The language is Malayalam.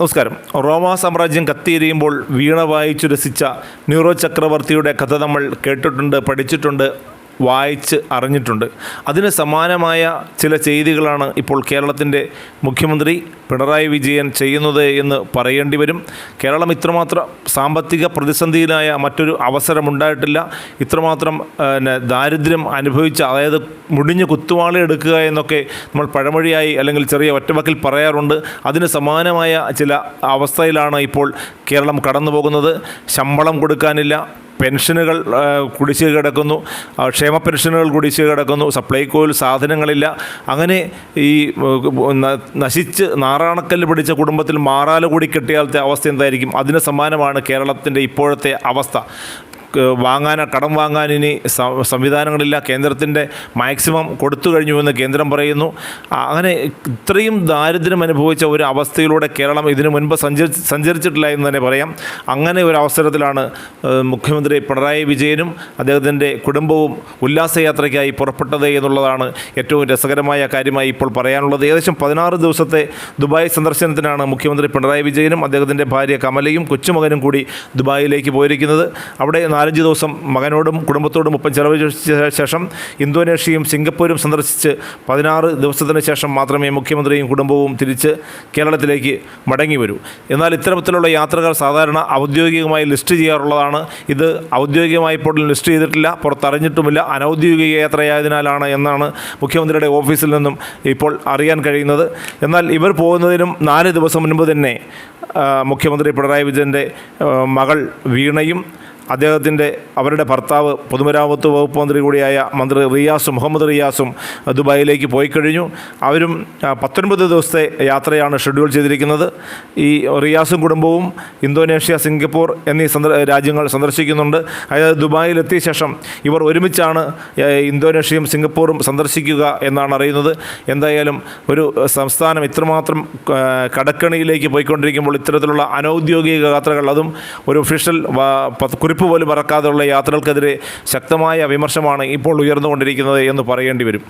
നമസ്കാരം. റോമാ സാമ്രാജ്യം കത്തിയെരിയുമ്പോൾ വീണ വായിച്ചു രസിച്ച ന്യൂറോ ചക്രവർത്തിയുടെ കഥ നമ്മൾ കേട്ടിട്ടുണ്ട് പഠിച്ചിട്ടുണ്ട്. വായിച്ച് അറിഞ്ഞിട്ടുണ്ട്. അതിന് സമാനമായ ചില ചെയ്തികളാണ് ഇപ്പോൾ കേരളത്തിന്റെ മുഖ്യമന്ത്രി പിണറായി വിജയൻ ചെയ്യുന്നത് എന്ന് പറയേണ്ടി വരും. കേരളം ഇത്രമാത്രം സാമ്പത്തിക പ്രതിസന്ധിയിലായ മറ്റൊരു അവസരമുണ്ടായിട്ടില്ല. ഇത്രമാത്രം പിന്നെ ദാരിദ്ര്യം അനുഭവിച്ച് അതായത് മുടിഞ്ഞ് കുത്തുവാളി എടുക്കുക എന്നൊക്കെ നമ്മൾ പഴമൊഴിയായി അല്ലെങ്കിൽ ചെറിയ ഒറ്റവക്കിൽ പറയാറുണ്ട്. അതിന് സമാനമായ ചില അവസ്ഥയിലാണ് ഇപ്പോൾ കേരളം കടന്നു പോകുന്നത് ശമ്പളം കൊടുക്കാനില്ല. പെൻഷനുകൾ കുടിശ്ശിക കിടക്കുന്നു. ക്ഷേമ പെൻഷനുകൾ കുടിശ്ശിക കിടക്കുന്നു. സപ്ലൈകോയിൽ സാധനങ്ങളില്ല. അങ്ങനെ ഈ നശിച്ച് നാറാണക്കല്ല് പിടിച്ച കുടുംബത്തിൽ മാറാല കൂടി കിട്ടിയാലത്തെ അവസ്ഥ എന്തായിരിക്കും? അതിന് സമാനമാണ് കേരളത്തിന്റെ ഇപ്പോഴത്തെ അവസ്ഥ. വാങ്ങാൻ കടം വാങ്ങാൻ ഇനി സംവിധാനങ്ങളില്ല. കേന്ദ്രത്തിന്റെ മാക്സിമം കൊടുത്തു കഴിഞ്ഞുവെന്ന് കേന്ദ്രം പറയുന്നു. അങ്ങനെ ഇത്രയും ദാരിദ്ര്യം അനുഭവിച്ച ഒരു അവസ്ഥയിലൂടെ കേരളം ഇതിനു മുൻപ് സഞ്ചരി സഞ്ചരിച്ചിട്ടില്ല എന്ന് തന്നെ പറയാം. അങ്ങനെ ഒരു അവസരത്തിലാണ് മുഖ്യമന്ത്രി പിണറായി വിജയനും അദ്ദേഹത്തിന്റെ കുടുംബവും ഉല്ലാസയാത്രയ്ക്കായി പുറപ്പെട്ടത് എന്നുള്ളതാണ് ഏറ്റവും രസകരമായ കാര്യമായി ഇപ്പോൾ പറയാനുള്ളത്. ഏകദേശം പതിനാറ് ദിവസത്തെ ദുബായ് സന്ദർശനത്തിനാണ് മുഖ്യമന്ത്രി പിണറായി വിജയനും അദ്ദേഹത്തിന്റെ ഭാര്യ കമലയും കൊച്ചുമകനും കൂടി ദുബായിലേക്ക് പോയിരിക്കുന്നത്. അവിടെ നാലഞ്ച് ദിവസം മകനോടും കുടുംബത്തോടും ഒപ്പം ചെലവഴിച്ച ശേഷം ഇന്തോനേഷ്യയും സിംഗപ്പൂരും സന്ദർശിച്ച് പതിനാറ് ദിവസത്തിന് ശേഷം മാത്രമേ മുഖ്യമന്ത്രിയും കുടുംബവും തിരിച്ച് കേരളത്തിലേക്ക് മടങ്ങി വരൂ. എന്നാൽ ഇത്തരത്തിലുള്ള യാത്രകൾ സാധാരണ ഔദ്യോഗികമായി ലിസ്റ്റ് ചെയ്യാറുള്ളതാണ്. ഇത് ഔദ്യോഗികമായി ഇപ്പോൾ ലിസ്റ്റ് ചെയ്തിട്ടില്ല പുറത്തറിഞ്ഞിട്ടുമില്ല. അനൗദ്യോഗിക യാത്രയായതിനാലാണ് എന്നാണ് മുഖ്യമന്ത്രിയുടെ ഓഫീസിൽ നിന്നും ഇപ്പോൾ അറിയാൻ കഴിയുന്നത്. എന്നാൽ ഇവർ പോകുന്നതിനും നാല് ദിവസം മുൻപ് തന്നെ മുഖ്യമന്ത്രി പിണറായി വിജയന്റെ മകൾ വീണയും അദ്ദേഹത്തിന്റെ അവരുടെ ഭർത്താവ് പൊതുമരാമത്ത് വകുപ്പ് മന്ത്രി കൂടിയായ മന്ത്രി റിയാസും മുഹമ്മദ് റിയാസും ദുബായിലേക്ക് പോയി കഴിഞ്ഞു. അവരും പത്തൊൻപത് ദിവസത്തെ യാത്രയാണ് ഷെഡ്യൂൾ ചെയ്തിരിക്കുന്നത്. ഈ റിയാസും കുടുംബവും ഇന്തോനേഷ്യ സിംഗപ്പൂർ എന്നീ രാജ്യങ്ങൾ സന്ദർശിക്കുന്നുണ്ട്. അതായത് ദുബായിലെത്തിയ ശേഷം ഇവർ ഒരുമിച്ചാണ് ഇന്തോനേഷ്യയും സിംഗപ്പൂറും സന്ദർശിക്കുക എന്നാണ് അറിയുന്നത്. എന്തായാലും ഒരു സംസ്ഥാനം ഇത്രമാത്രം കടക്കണിയിലേക്ക് പോയിക്കൊണ്ടിരിക്കുമ്പോൾ ഇത്തരത്തിലുള്ള അനൗദ്യോഗിക യാത്രകൾ അതും ഒരു ഒഫീഷ്യൽ വാ- കുറിപ്പ് പോലും പറക്കാതെയുള്ള യാത്രകൾക്കെതിരെ ശക്തമായ വിമർശമാണ് ഇപ്പോൾ ഉയർന്നുകൊണ്ടിരിക്കുന്നത് എന്ന് പറയേണ്ടി വരും.